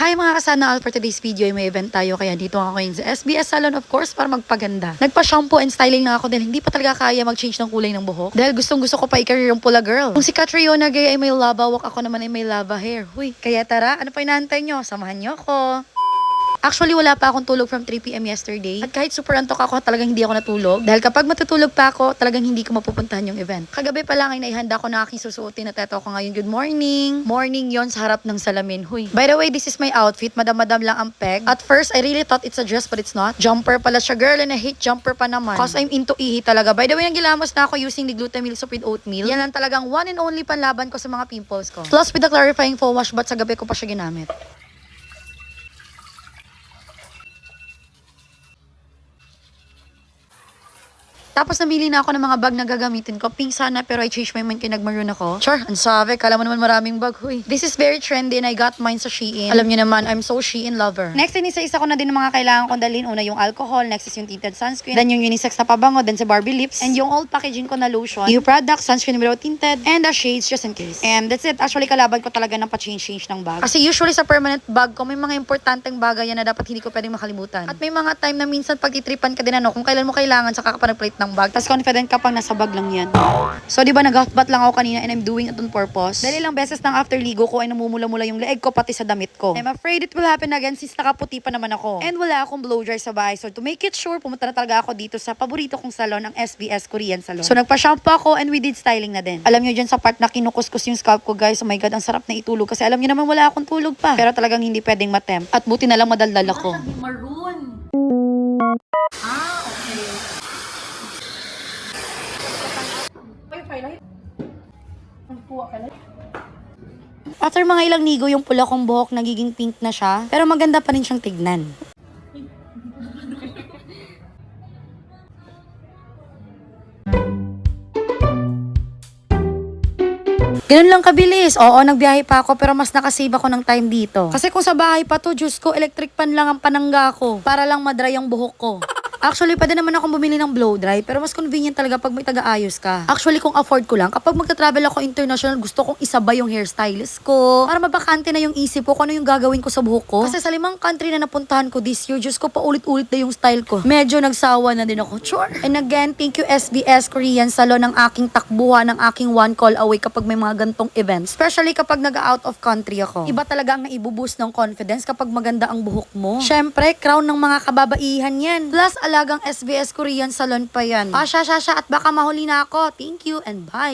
Hi mga kasana all for today's video ay may event tayo kaya dito ako ngayon sa SBS Salon of course para magpaganda. Nagpa-shampoo and styling na ako dahil hindi pa talaga kaya mag-change ng kulay ng buhok. Dahil gustong gusto ko pa i-career yung pula girl. Kung si Catriona Gay ay may lava walk ako naman ay may lava hair. Huy, kaya tara, ano pa inaantay nyo? Samahan nyo ako. Actually, wala pa akong tulog from 3pm yesterday. At kahit super antok ako, talagang hindi ako natulog. Dahil kapag matutulog pa ako, talagang hindi ko mapupuntahan yung event. Kagabi pa lang ay naihanda ko na aking susuotin na teto ko ngayon. Good morning! Morning yon sa harap ng salamin. Huy. By the way, this is my outfit. Madam-madam lang ang peg. At first, I really thought it's a dress but it's not. Jumper pala siya. Girl, and I hate jumper pa naman. Cause I'm into ihi talaga. By the way, nagilamos na ako using the glutamine soup with oatmeal. Yan lang talagang one and only panlaban ko sa mga pimples ko. Plus with the clarifying full wash but sa gabi ko pa siya ginamit. Tapos namili na ako ng mga bag na gagamitin ko. Pink sana pero I changed my mind kay nagmaroon ako. Sure, ang sabi. Kala mo naman maraming bag. Huy. This is very trendy and I got mine sa Shein. Alam niyo naman, I'm so Shein lover. Next, inisa-isa ko na din ng mga kailangan kong dalhin. Una yung alcohol, next is yung tinted sunscreen, then yung unisex na pabango, then si Barbie lips, and yung old packaging ko na lotion, new product, sunscreen without tinted, and the shades just in case. And that's it. Actually, kalaban ko talaga ng pa-change-change ng bag. Kasi usually sa permanent bag ko, may mga importanteng bagay na dapat hindi ko pwedeng makalimutan. At may mga time na minsan pagtitripan ka din ano, kung kailan mo kailangan, saka ka pa nag-plate ng bag. Tapos confident ka pang nasa bag lang yan. So, di ba, nag-half-bath lang ako kanina and I'm doing it on purpose. Dahil ilang beses ng after ligo ko ay namumula-mula yung leeg ko pati sa damit ko. I'm afraid it will happen again since nakaputi pa naman ako. And wala akong blow dry sa bahay. So, to make it sure, pumunta na talaga ako dito sa paborito kong salon, ang SBS Korean Salon. So, nagpa-shampoo ako and we did styling na din. Alam nyo dyan sa part na kinukuskus yung scalp ko, guys. Oh my God, ang sarap na itulog. Kasi alam nyo naman wala akong tulog pa. Pero talagang hindi pwedeng matem. At buti na lang madaldal ako. Maroon. Magpuwa ka na. After mga ilang ligo, yung pula kong buhok nagiging pink na siya. Pero maganda pa rin siyang tignan. Ganun lang kabilis. Oo, nagbiyahe pa ako pero mas nakasave ako ng time dito. Kasi kung sa bahay pa to, Diyos ko, electric pan lang ang panangga ko para lang madry ang buhok ko. Actually, pwede naman akong bumili ng blow dry, pero mas convenient talaga pag may taga-ayos ka. Actually, kung afford ko lang, kapag magta-travel ako international, gusto kong isabay yung hairstylist ko. Para mabakante na yung isip ko kung ano yung gagawin ko sa buhok ko. Kasi sa limang country na napuntahan ko this year, Diyos ko, paulit-ulit na yung style ko. Medyo nagsawa na din ako. Sure. And again, thank you SBS Korean Salon ng aking takbuhan, ng aking one call away kapag may mga gantong events. Especially kapag nag-out of country ako. Iba talaga ang naibuboost ng confidence kapag maganda ang buhok mo. Syempre, crown ng mga kababaihan yan. Plus, alagang SBS Korean Salon pa yan. Pasya, sya, sya, at baka mahuli na ako. Thank you and bye.